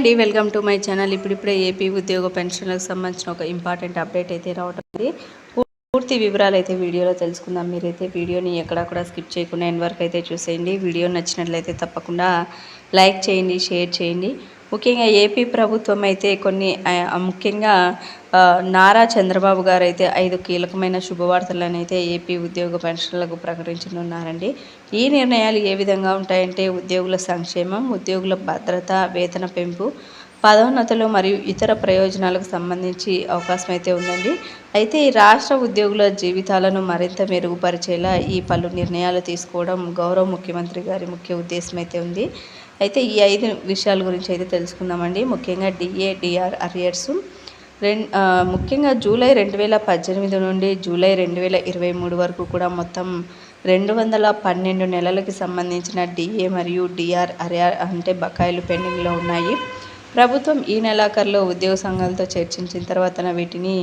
అండి welcome to my channel. ఇప్పుడిప్పుడే AP ఉద్యోగ పెన్షన్లకు సంబంధించిన ఒక ఇంపార్టెంట్ అప్డేట్ అయితే రావటం పూర్తి వివరాలు అయితే వీడియోలో తెలుసుకుందాం. మీరైతే వీడియోని ఎక్కడా కూడా స్కిప్ చేయకుండా ఎండ్ వరకు అయితే చూసేయండి. వీడియో నచ్చినట్లయితే తప్పకుండా లైక్ చేయండి షేర్ చేయండి. ముఖ్యంగా ఏపీ ప్రభుత్వం అయితే కొన్ని ముఖ్యంగా నారా చంద్రబాబు గారు అయితే ఐదు కీలకమైన శుభవార్తలను అయితే ఏపీ ఉద్యోగ పెన్షన్లకు ప్రకటించనున్నారండి. ఈ నిర్ణయాలు ఏ విధంగా ఉంటాయంటే ఉద్యోగుల సంక్షేమం ఉద్యోగుల భద్రత వేతన పెంపు పదోన్నతులు మరియు ఇతర ప్రయోజనాలకు సంబంధించి అవకాశం అయితే ఉందండి. అయితే ఈ రాష్ట్ర ఉద్యోగుల జీవితాలను మరింత మెరుగుపరిచేలా ఈ పలు నిర్ణయాలు తీసుకోవడం గౌరవ ముఖ్యమంత్రి గారి ముఖ్య ఉద్దేశం అయితే ఉంది. అయితే ఈ ఐదు విషయాల గురించి అయితే తెలుసుకుందామండి. ముఖ్యంగా డిఏ డిఆర్ అరియర్స్. రెం ముఖ్యంగా జూలై రెండు వేల పద్దెనిమిది నుండి జూలై రెండు వేల ఇరవై మూడు వరకు కూడా మొత్తం రెండు వందల పన్నెండు నెలలకి సంబంధించిన డిఏ మరియు డిఆర్ అరియర్ అంటే బకాయిలు పెండింగ్లో ఉన్నాయి. ప్రభుత్వం ఈ నెలాఖరులో ఉద్యోగ సంఘాలతో చర్చించిన తర్వాత వీటిని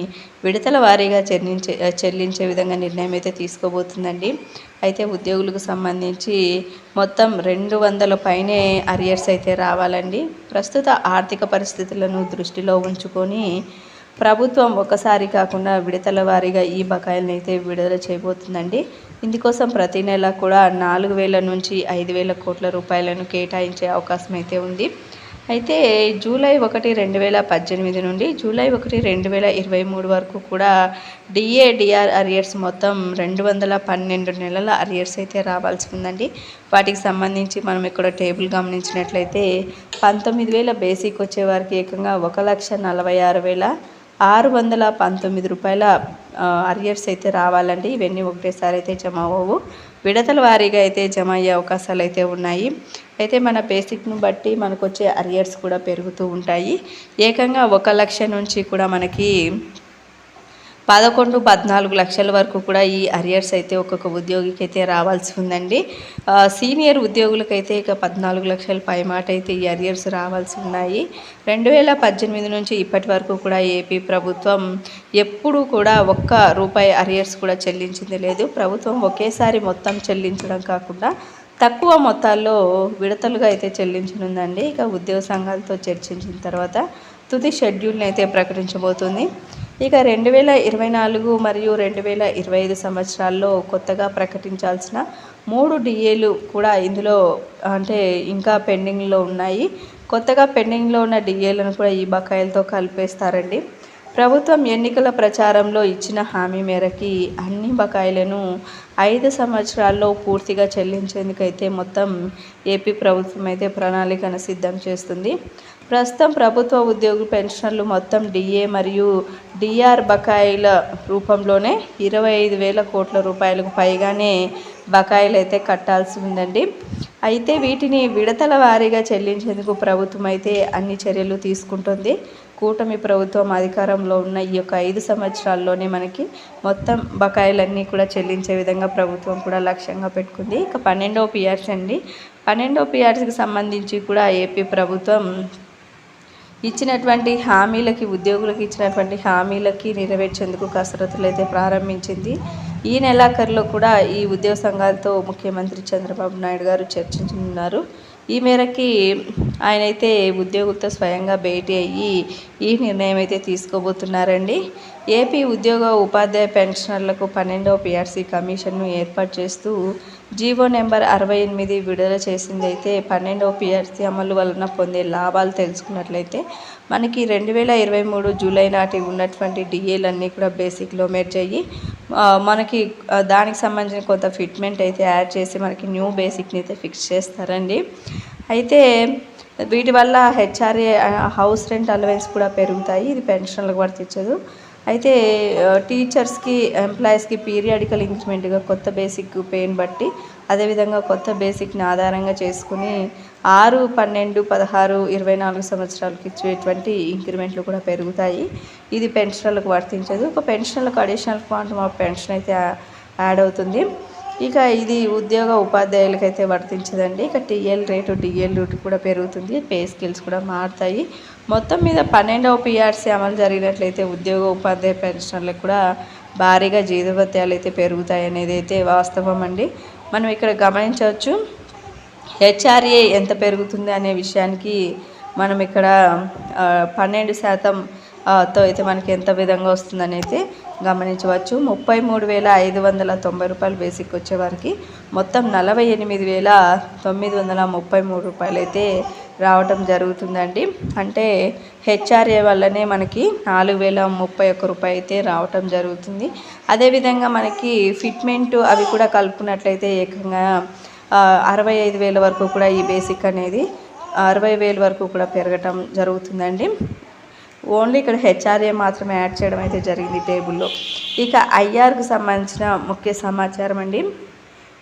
విడతల వారీగా చెల్లించే చెల్లించే విధంగా నిర్ణయం అయితే తీసుకోబోతుందండి. అయితే ఉద్యోగులకు సంబంధించి మొత్తం రెండు వందల పైనే అరియర్స్ అయితే రావాలండి. ప్రస్తుత ఆర్థిక పరిస్థితులను దృష్టిలో ఉంచుకొని ప్రభుత్వం ఒకసారి కాకుండా విడతల వారీగా ఈ బకాయిలను అయితే విడుదల చేయబోతుందండి. ఇందుకోసం ప్రతి నెల కూడా నాలుగు వేల నుంచి ఐదు వేల కోట్ల రూపాయలను కేటాయించే అవకాశం అయితే ఉంది. అయితే జూలై ఒకటి రెండు వేల పద్దెనిమిది నుండి జూలై ఒకటి రెండు వేల ఇరవై మూడు వరకు కూడా డిఏడిఆర్ అరియర్స్ మొత్తం రెండు వందల పన్నెండు నెలల అరియర్స్ అయితే రావాల్సి ఉందండి. వాటికి సంబంధించి మనం ఇక్కడ టేబుల్ గమనించినట్లయితే పంతొమ్మిది వేల బేసిక్ వచ్చే వారికి ఏకంగా ఒక లక్ష నలభై ఆరు వేల ఆరు వందల పంతొమ్మిది రూపాయల అరియర్స్ అయితే రావాలండి. ఇవన్నీ ఒకటేసారి అయితే జమ అవ్వవు. విడతల వారీగా అయితే జమ అయ్యే అవకాశాలు అయితే ఉన్నాయి. అయితే మన బేసిక్ను బట్టి మనకు వచ్చే అరియర్స్ కూడా పెరుగుతూ ఉంటాయి. ఏకంగా ఒక లక్ష నుంచి కూడా మనకి పదకొండు పద్నాలుగు లక్షల వరకు కూడా ఈ అరియర్స్ అయితే ఒక్కొక్క ఉద్యోగికి అయితే రావాల్సి ఉందండి. సీనియర్ ఉద్యోగులకైతే ఇక పద్నాలుగు లక్షల పై మాట అయితే ఈ అరియర్స్ రావాల్సి ఉన్నాయి. రెండు వేల పద్దెనిమిది నుంచి ఇప్పటి వరకు కూడా ఏపీ ప్రభుత్వం ఎప్పుడూ కూడా ఒక్క రూపాయి అరియర్స్ కూడా చెల్లించింది లేదు. ప్రభుత్వం ఒకేసారి మొత్తం చెల్లించడం కాకుండా తక్కువ మొత్తాల్లో విడతలుగా అయితే చెల్లించనుందండి. ఇక ఉద్యోగ సంఘాలతో చర్చించిన తర్వాత తుది షెడ్యూల్ని అయితే ప్రకటించబోతుంది. ఇక రెండు వేల ఇరవై నాలుగు మరియు రెండు వేల ఇరవై ఐదు సంవత్సరాల్లో కొత్తగా ప్రకటించాల్సిన మూడు డిఏలు కూడా ఇందులో అంటే ఇంకా పెండింగ్లో ఉన్నాయి. కొత్తగా పెండింగ్లో ఉన్న డిఏలను కూడా ఈ బకాయిలతో కలిపేస్తారండి. ప్రభుత్వం ఎన్నికల ప్రచారంలో ఇచ్చిన హామీ మేరకి అన్ని బకాయిలను ఐదు సంవత్సరాల్లో పూర్తిగా చెల్లించేందుకైతే మొత్తం ఏపీ ప్రభుత్వం అయితే ప్రణాళికను సిద్ధం చేస్తుంది. ప్రస్తుతం ప్రభుత్వ ఉద్యోగులు పెన్షన్లు మొత్తం డిఏ మరియు డిఆర్ బకాయిల రూపంలోనే ఇరవై ఐదు వేల కోట్ల రూపాయలకు పైగానే బకాయిలు అయితే కట్టాల్సి ఉందండి. అయితే వీటిని విడతల వారీగా చెల్లించేందుకు ప్రభుత్వం అయితే అన్ని చర్యలు తీసుకుంటుంది. కూటమి ప్రభుత్వం అధికారంలో ఉన్న ఈ యొక్క ఐదు సంవత్సరాల్లోనే మనకి మొత్తం బకాయిలన్నీ కూడా చెల్లించే విధంగా ప్రభుత్వం కూడా లక్ష్యంగా పెట్టుకుంది. ఇక పన్నెండవ పిఆర్సీ అండి. పన్నెండవ పిఆర్సీకి సంబంధించి కూడా ఏపీ ప్రభుత్వం ఇచ్చినటువంటి హామీలకి ఉద్యోగులకు ఇచ్చినటువంటి హామీలకి నెరవేర్చేందుకు కసరత్తులు అయితే ప్రారంభించింది. ఈ నెలాఖరులో కూడా ఈ ఉద్యోగ సంఘాలతో ముఖ్యమంత్రి చంద్రబాబు నాయుడు గారు చర్చించనున్నారు. ఈ మేరకి ఆయన అయితే ఉద్యోగులతో స్వయంగా భేటీ అయ్యి ఈ నిర్ణయం అయితే తీసుకోబోతున్నారండి. ఏపీ ఉద్యోగ ఉపాధ్యాయ పెన్షనర్లకు పన్నెండవ పీఆర్సీ కమిషన్ను ఏర్పాటు చేస్తూ జీవో నెంబర్ అరవై ఎనిమిది విడుదల చేసింది అయితే పన్నెండవ పీఆర్సీ అమలు వలన పొందే లాభాలు తెలుసుకున్నట్లయితే మనకి రెండు వేల ఇరవై మూడు జూలై నాటి ఉన్నటువంటి డిఏలన్నీ కూడా బేసిక్లో మెర్జ్ అయ్యి మనకి దానికి సంబంధించిన కొంత ఫిట్మెంట్ అయితే యాడ్ చేసి మనకి న్యూ బేసిక్ని అయితే ఫిక్స్ చేస్తారండి. అయితే వీటి వల్ల హెచ్ఆర్ఏ హౌస్ రెంట్ అలవెన్స్ కూడా పెరుగుతాయి. ఇది పెన్షన్లకు వర్తించదు. అయితే టీచర్స్కి ఎంప్లాయీస్కి పీరియాడికల్ ఇంక్రిమెంట్గా కొత్త బేసిక్ పేని బట్టి అదేవిధంగా కొత్త బేసిక్ని ఆధారంగా చేసుకుని ఆరు పన్నెండు పదహారు ఇరవై నాలుగు సంవత్సరాలకి ఇచ్చేటువంటి ఇంక్రిమెంట్లు కూడా పెరుగుతాయి. ఇది పెన్షన్లకు వర్తించదు. ఒక పెన్షన్లకు అడిషనల్ క్వాంటమ్ ఆఫ్ పెన్షన్ అయితే యాడ్ అవుతుంది. ఇక ఇది ఉద్యోగ ఉపాధ్యాయులకైతే వర్తించదండి. ఇక టీఎల్ రేటు డిఎల్ రేటు కూడా పెరుగుతుంది. పే స్కిల్స్ కూడా మారుతాయి. మొత్తం మీద పన్నెండవ పిఆర్సీ అమలు జరిగినట్లయితే ఉద్యోగ ఉపాధ్యాయ పెన్షన్లకు కూడా భారీగా జీతభత్యాలు అయితే పెరుగుతాయి అనేది అయితే వాస్తవం అండి. మనం ఇక్కడ గమనించవచ్చు హెచ్ఆర్ఏ ఎంత పెరుగుతుంది అనే విషయానికి మనం ఇక్కడ పన్నెండు శాతం తో అయితే మనకి ఎంత విధంగా వస్తుందని అయితే గమనించవచ్చు. ముప్పై మూడు వేల ఐదు వందల తొంభై రూపాయలు బేసిక్ వచ్చేవారికి. మొత్తం నలభై ఎనిమిది వేల తొమ్మిది వందల ముప్పై మూడు రూపాయలు అయితే రావటం జరుగుతుందండి. అంటే హెచ్ఆర్ఏ వల్లనే మనకి నాలుగు వేల ముప్పై ఒక్క రూపాయి అయితే రావటం జరుగుతుంది. అదేవిధంగా మనకి ఫిట్మెంట్ అవి కూడా కలుపుకున్నట్లయితే ఏకంగా అరవై ఐదు వేల వరకు కూడా ఈ బేసిక్ అనేది అరవై వేల వరకు కూడా పెరగటం జరుగుతుందండి. ఓన్లీ ఇక్కడ హెచ్ఆర్ఏ మాత్రమే యాడ్ చేయడం అయితే జరిగింది టేబుల్లో. ఇక ఐఆర్కు సంబంధించిన ముఖ్య సమాచారం అండి.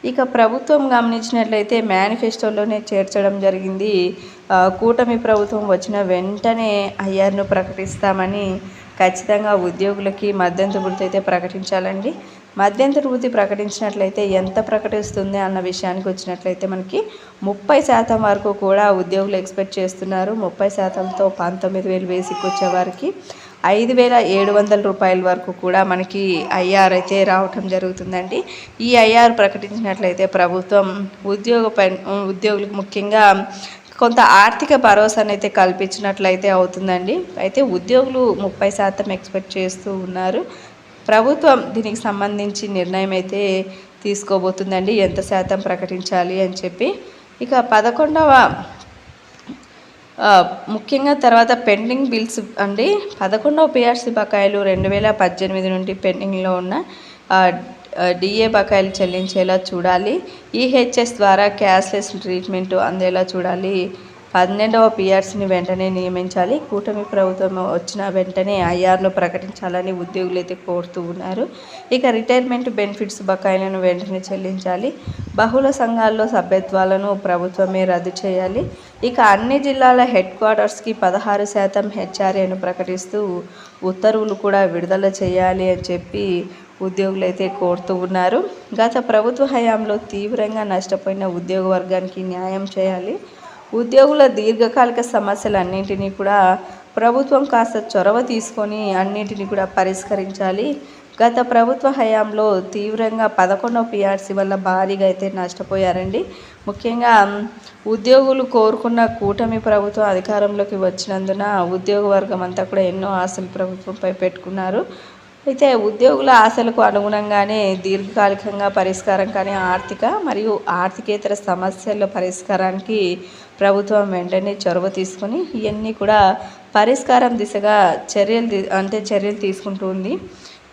ఇక ప్రభుత్వం గమనించినట్లయితే మేనిఫెస్టోలోనే చేర్చడం జరిగింది. కూటమి ప్రభుత్వం వచ్చిన వెంటనే ఐఆర్ను ప్రకటిస్తామని ఖచ్చితంగా ఉద్యోగులకి మద్దతు గుర్తు అయితే ప్రకటించాలండి. మధ్యంతర వృత్తి ప్రకటించినట్లయితే ఎంత ప్రకటిస్తుంది అన్న విషయానికి వచ్చినట్లయితే మనకి ముప్పై శాతం వరకు కూడా ఉద్యోగులు ఎక్స్పెక్ట్ చేస్తున్నారు. ముప్పై శాతంతో పంతొమ్మిది వేలు బేసిక్ వచ్చే వారికి ఐదు వేల ఏడు వందల రూపాయల వరకు కూడా మనకి ఐఆర్ అయితే రావటం జరుగుతుందండి. ఈ ఐఆర్ ప్రకటించినట్లయితే ప్రభుత్వం ఉద్యోగ ఉద్యోగులకు ముఖ్యంగా కొంత ఆర్థిక భరోసాను అయితే కల్పించినట్లయితే అవుతుందండి. అయితే ఉద్యోగులు ముప్పై శాతం ఎక్స్పెక్ట్ చేస్తూ ఉన్నారు. ప్రభుత్వం దీనికి సంబంధించి నిర్ణయం అయితే తీసుకోబోతుందండి. ఎంత శాతం ప్రకటించాలి అని చెప్పి. ఇక పదకొండవ ముఖ్యంగా తర్వాత పెండింగ్ బిల్స్ అండి. పదకొండవ పిఆర్సీ బకాయిలు రెండు వేల పద్దెనిమిది నుండి పెండింగ్లో ఉన్న డిఏ బకాయిలు చెల్లించేలా చూడాలి. ఈహెచ్ఎస్ ద్వారా క్యాష్లెస్ ట్రీట్మెంట్ అందేలా చూడాలి. పన్నెండవ పిఆర్సీని వెంటనే నియమించాలి. కూటమి ప్రభుత్వం వచ్చిన వెంటనే ఐఆర్ను ప్రకటించాలని ఉద్యోగులు అయితే కోరుతూ ఉన్నారు. ఇక రిటైర్మెంట్ బెనిఫిట్స్ బకాయిలను వెంటనే చెల్లించాలి. బహుళ సంఘాల్లో సభ్యత్వాలను ప్రభుత్వమే రద్దు చేయాలి. ఇక అన్ని జిల్లాల హెడ్ క్వార్టర్స్కి పదహారు శాతం హెచ్ఆర్ఏను ప్రకటిస్తూ ఉత్తర్వులు కూడా విడుదల చేయాలి అని చెప్పి ఉద్యోగులు అయితే కోరుతూ ఉన్నారు. గత ప్రభుత్వ హయాంలో తీవ్రంగా నష్టపోయిన ఉద్యోగ వర్గానికి న్యాయం చేయాలి. ఉద్యోగుల దీర్ఘకాలిక సమస్యలన్నింటినీ కూడా ప్రభుత్వం కాస్త చొరవ తీసుకొని అన్నింటినీ కూడా పరిష్కరించాలి. గత ప్రభుత్వ హయాంలో తీవ్రంగా పదకొండవ పిఆర్సీ వల్ల భారీగా అయితే నష్టపోయారండి. ముఖ్యంగా ఉద్యోగులు కోరుకున్న కూటమి ప్రభుత్వం అధికారంలోకి వచ్చినందున ఉద్యోగ వర్గం అంతా కూడా ఎన్నో ఆశలు ప్రభుత్వంపై పెట్టుకున్నారు. అయితే ఉద్యోగుల ఆశలకు అనుగుణంగానే దీర్ఘకాలికంగా పరిష్కారం కానీ ఆర్థిక మరియు ఆర్థికేతర సమస్యల పరిష్కారానికి ప్రభుత్వం వెంటనే చొరవ తీసుకొని ఇవన్నీ కూడా పరిష్కారం దిశగా చర్యలు అంటే చర్యలు తీసుకుంటుంది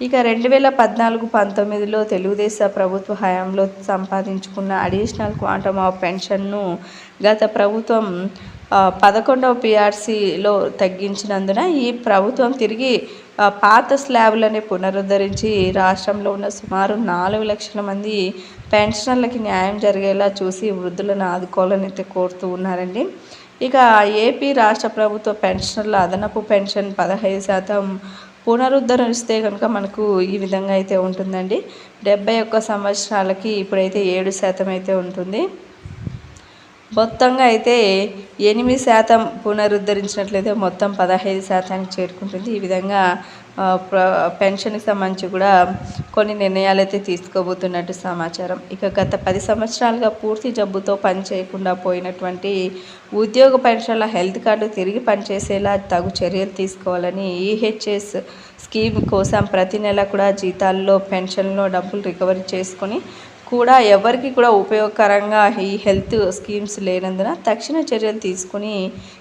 ఇక రెండు వేల పద్నాలుగు పంతొమ్మిదిలో తెలుగుదేశం ప్రభుత్వ హయాంలో సంపాదించుకున్న అడిషనల్ క్వాంటమ్ ఆఫ్ పెన్షన్ను గత ప్రభుత్వం పదకొండవ పిఆర్సీలో తగ్గించినందున ఈ ప్రభుత్వం తిరిగి పాత స్లాబులని పునరుద్ధరించి రాష్ట్రంలో ఉన్న సుమారు నాలుగు లక్షల మంది పెన్షనర్లకి న్యాయం జరిగేలా చూసి వృద్ధులను ఆదుకోవాలని అయితే కోరుతూ ఉన్నారండి. ఇక ఏపీ రాష్ట్ర ప్రభుత్వ పెన్షనర్ల అదనపు పెన్షన్ పదహైదు శాతం పునరుద్ధరిస్తే కనుక మనకు ఈ విధంగా అయితే ఉంటుందండి. డెబ్బై ఒక్క సంవత్సరాలకి ఇప్పుడైతే ఏడు శాతం అయితే ఉంటుంది. మొత్తంగా అయితే ఎనిమిది శాతం పునరుద్ధరించినట్లయితే మొత్తం పదహైదు శాతానికి చేరుకుంటుంది. ఈ విధంగా ప్ర పెన్షన్కి సంబంధించి కూడా కొన్ని నిర్ణయాలు అయితే తీసుకోబోతున్నట్టు సమాచారం. ఇక గత పది సంవత్సరాలుగా పూర్తి జబ్బుతో పనిచేయకుండా పోయినటువంటి ఉద్యోగ పెన్షన్ల హెల్త్ కార్డు తిరిగి పనిచేసేలా తగు చర్యలు తీసుకోవాలని ఈహెచ్ఎస్ స్కీమ్ కోసం ప్రతి నెల కూడా జీతాల్లో పెన్షన్లో డబ్బులు రికవరీ చేసుకొని కూడా ఎవరికి కూడా ఉపయోగకరంగా ఈ హెల్త్ స్కీమ్స్ లేనందున తక్షణ చర్యలు తీసుకుని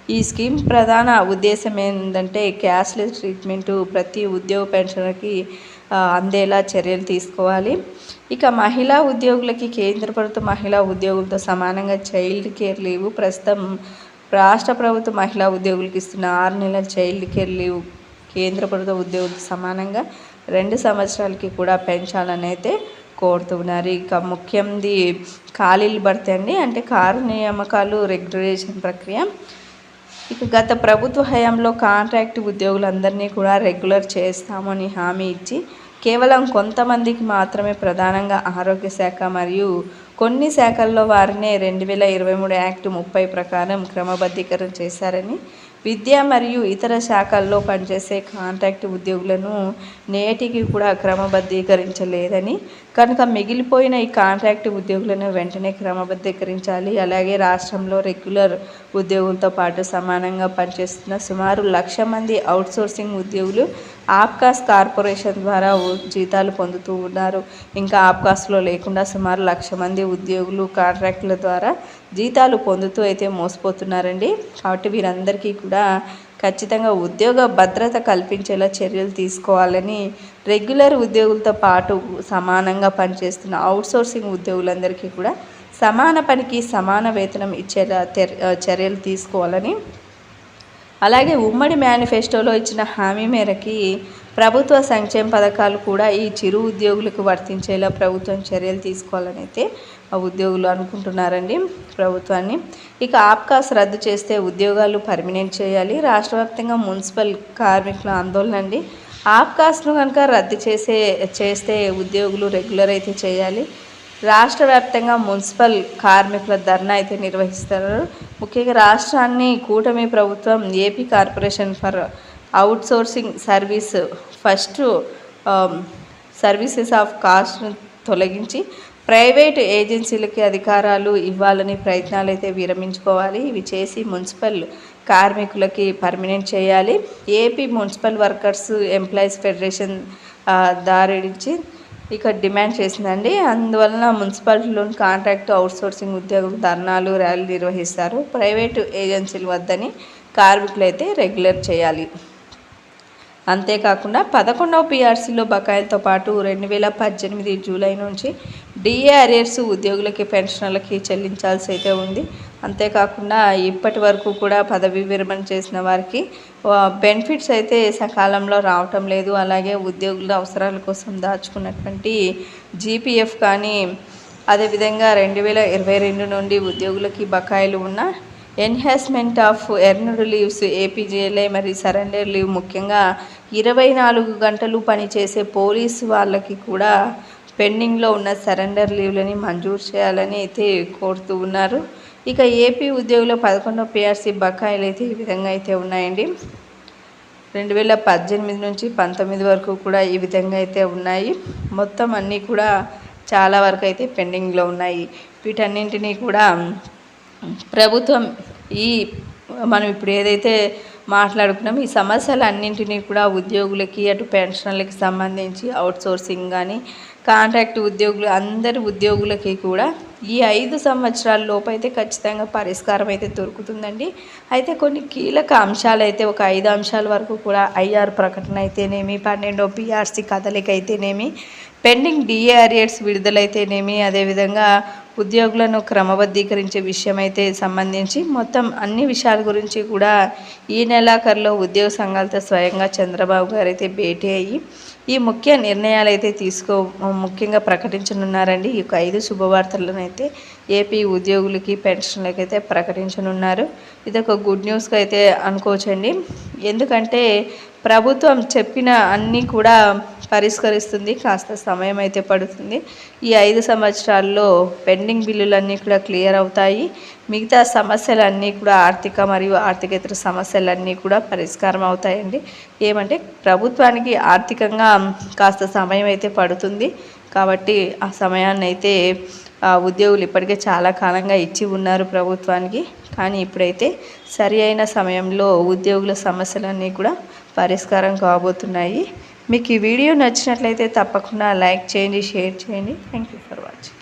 ఈ స్కీమ్ ప్రధాన ఉద్దేశం ఏంటంటే క్యాష్లెస్ ట్రీట్మెంటు ప్రతి ఉద్యోగ పెన్షనర్కి అందేలా చర్యలు తీసుకోవాలి. ఇక మహిళా ఉద్యోగులకి కేంద్ర ప్రభుత్వ మహిళా ఉద్యోగులతో సమానంగా చైల్డ్ కేర్ లీవ్ ప్రస్తుతం రాష్ట్ర ప్రభుత్వ మహిళా ఉద్యోగులకు ఇస్తున్న ఆరు నెలల చైల్డ్ కేర్ లీవ్ కేంద్ర ప్రభుత్వ ఉద్యోగులకు సమానంగా రెండు సంవత్సరాలకి కూడా పెంచాలని అయితే కోరుతున్నారు. ఇక ముఖ్యంది ఖాళీలు భర్తీ అండి అంటే కారు నియామకాలు రెగ్యులరేషన్ ప్రక్రియ. ఇక గత ప్రభుత్వ హయాంలో కాంట్రాక్ట్ ఉద్యోగులందరినీ కూడా రెగ్యులర్ చేస్తామని హామీ ఇచ్చి కేవలం కొంతమందికి మాత్రమే ప్రధానంగా ఆరోగ్య శాఖ మరియు కొన్ని శాఖల్లో వారినే రెండు వేల ఇరవై మూడు యాక్ట్ ముప్పై ప్రకారం క్రమబద్ధీకరణ చేశారని విద్య మరియు ఇతర శాఖల్లో పనిచేసే కాంట్రాక్ట్ ఉద్యోగులను నేటికి కూడా క్రమబద్ధీకరించలేదని కనుక మిగిలిపోయిన ఈ కాంట్రాక్ట్ ఉద్యోగులను వెంటనే క్రమబద్ధీకరించాలి. అలాగే రాష్ట్రంలో రెగ్యులర్ ఉద్యోగులతో పాటు సమానంగా పనిచేస్తున్న సుమారు లక్ష మంది అవుట్సోర్సింగ్ ఉద్యోగులు ఆప్కాస్ కార్పొరేషన్ ద్వారా జీతాలు పొందుతూ ఉన్నారు. ఇంకా ఆప్కాస్లో లేకుండా సుమారు లక్ష మంది ఉద్యోగులు కాంట్రాక్టుల ద్వారా జీతాలు పొందుతూ అయితే మోసపోతున్నారండి. కాబట్టి వీరందరికీ కూడా ఖచ్చితంగా ఉద్యోగ భద్రత కల్పించేలా చర్యలు తీసుకోవాలని రెగ్యులర్ ఉద్యోగులతో పాటు సమానంగా పనిచేస్తున్న అవుట్సోర్సింగ్ ఉద్యోగులందరికీ కూడా సమాన పనికి సమాన వేతనం ఇచ్చేలా చర్యలు తీసుకోవాలని. అలాగే ఉమ్మడి మేనిఫెస్టోలో ఇచ్చిన హామీ మేరకి ప్రభుత్వ సంక్షేమ పథకాలు కూడా ఈ చిరు ఉద్యోగులకు వర్తించేలా ప్రభుత్వం చర్యలు తీసుకోవాలని అయితే ఆ ఉద్యోగులు అనుకుంటున్నారండి ప్రభుత్వాన్ని. ఇక ఆప్కాస్ రద్దు చేస్తే ఉద్యోగాలు పర్మినెంట్ చేయాలి. రాష్ట్ర వ్యాప్తంగా మున్సిపల్ కార్మికుల ఆందోళన అండి. ఆప్కాస్ను కనుక రద్దు చేసే చేస్తే ఉద్యోగులు రెగ్యులర్ అయితే చేయాలి. రాష్ట్ర వ్యాప్తంగా మున్సిపల్ కార్మికుల ధర్నా అయితే నిర్వహిస్తారు. ముఖ్యంగా రాష్ట్రాన్ని కూటమి ప్రభుత్వం AP corporation for outsourcing service first services of కాస్ట్ను తొలగించి ప్రైవేట్ ఏజెన్సీలకి అధికారాలు ఇవ్వాలని ప్రయత్నాలు అయితే విరమించుకోవాలి. ఇవి చేసి మున్సిపల్ కార్మికులకి పర్మనెంట్ చేయాలి. AP municipal workers employees federation దారిడించి ఇక్కడ డిమాండ్ చేసిందండి. అందువలన మున్సిపాలిటీలోని కాంట్రాక్ట్ అవుట్సోర్సింగ్ ఉద్యోగులు ధర్నాలు ర్యాలీ నిర్వహిస్తారు. ప్రైవేటు ఏజెన్సీలు వద్దని కార్మికులు అయితే రెగ్యులర్ చేయాలి. అంతేకాకుండా పదకొండవ పీఆర్సీలో బకాయిలతో పాటు రెండు వేల పద్దెనిమిది జూలై నుంచి డిఏఆర్ఎస్ ఉద్యోగులకి పెన్షన్లకి చెల్లించాల్సి అయితే ఉంది. అంతేకాకుండా ఇప్పటి వరకు కూడా పదవి విరమణ చేసిన వారికి బెనిఫిట్స్ అయితే సకాలంలో రావటం లేదు. అలాగే ఉద్యోగుల అవసరాల కోసం దాచుకున్నటువంటి జీపీఎఫ్ కానీ అదేవిధంగా రెండు వేల ఇరవై రెండు నుండి ఉద్యోగులకి బకాయిలు ఉన్న ఎన్హాన్స్మెంట్ ఆఫ్ ఎర్నడ్ లీవ్స్ ఏపీజేలే మరి సరెండర్ లీవ్ ముఖ్యంగా ఇరవై నాలుగు గంటలు పనిచేసే పోలీసు వాళ్ళకి కూడా పెండింగ్లో ఉన్న సరెండర్ లీవ్లని మంజూరు చేయాలని అయితే కోరుతూ ఉన్నారు. ఇక ఏపీ ఉద్యోగుల పదకొండవ పిఆర్సీ బకాయిలు అయితే ఈ విధంగా అయితే ఉన్నాయండి. రెండు వేల పద్దెనిమిది నుంచి పంతొమ్మిది వరకు కూడా ఈ విధంగా అయితే ఉన్నాయి. మొత్తం అన్నీ కూడా చాలా వరకు అయితే పెండింగ్లో ఉన్నాయి. వీటన్నింటినీ కూడా ప్రభుత్వం ఈ మనం ఇప్పుడు ఏదైతే మాట్లాడుకున్నాం ఈ సమస్యలు అన్నింటినీ కూడా ఉద్యోగులకి అటు పెన్షన్లకి సంబంధించి అవుట్సోర్సింగ్ కానీ కాంట్రాక్ట్ ఉద్యోగులు అందరి ఉద్యోగులకి కూడా ఈ ఐదు సంవత్సరాల లోపు అయితే ఖచ్చితంగా పరిష్కారం అయితే దొరుకుతుందండి. అయితే కొన్ని కీలక అంశాలు అయితే ఒక ఐదు అంశాల వరకు కూడా ఐఆర్ ప్రకటన అయితేనేమి పన్నెండో పిఆర్సీ కదలిక అయితేనేమి పెండింగ్ డిఏఆర్ఎస్ విడుదలైతేనేమి అదేవిధంగా ఉద్యోగులను క్రమబద్ధీకరించే విషయమైతే సంబంధించి మొత్తం అన్ని విషయాల గురించి కూడా ఈ నెలాఖరులో ఉద్యోగ సంఘాలతో స్వయంగా చంద్రబాబు గారు అయితే భేటీ అయ్యి ఈ ముఖ్య నిర్ణయాలు అయితే తీసుకో ముఖ్యంగా ప్రకటించనున్నారండి. ఈ యొక్క ఐదు శుభవార్తలను అయితే ఏపీ ఉద్యోగులకి పెన్షన్లకి అయితే ప్రకటించనున్నారు. ఇది ఒక గుడ్ న్యూస్గా అయితే అనుకోవచ్చండి. ఎందుకంటే ప్రభుత్వం చెప్పిన అన్నీ కూడా పరిష్కరిస్తుంది. కాస్త సమయం అయితే పడుతుంది. ఈ ఐదు సంవత్సరాల్లో పెండింగ్ బిల్లులన్నీ కూడా క్లియర్ అవుతాయి. మిగతా సమస్యలన్నీ కూడా ఆర్థిక మరియు ఆర్థికేతర సమస్యలన్నీ కూడా పరిష్కారం అవుతాయండి. ఏమంటే ప్రభుత్వానికి ఆర్థికంగా కాస్త సమయం అయితే పడుతుంది. కాబట్టి ఆ సమయాన్ని అయితే ఉద్యోగులు ఇప్పటికే చాలా కాలంగా ఇచ్చి ఉన్నారు ప్రభుత్వానికి. కానీ ఇప్పుడైతే సరి అయిన సమయంలో ఉద్యోగుల సమస్యలన్నీ కూడా పరిష్కారం కాబోతున్నాయి. మీకు ఈ వీడియో నచ్చినట్లయితే తప్పకుండా లైక్ చేయండి షేర్ చేయండి. Thank you for watching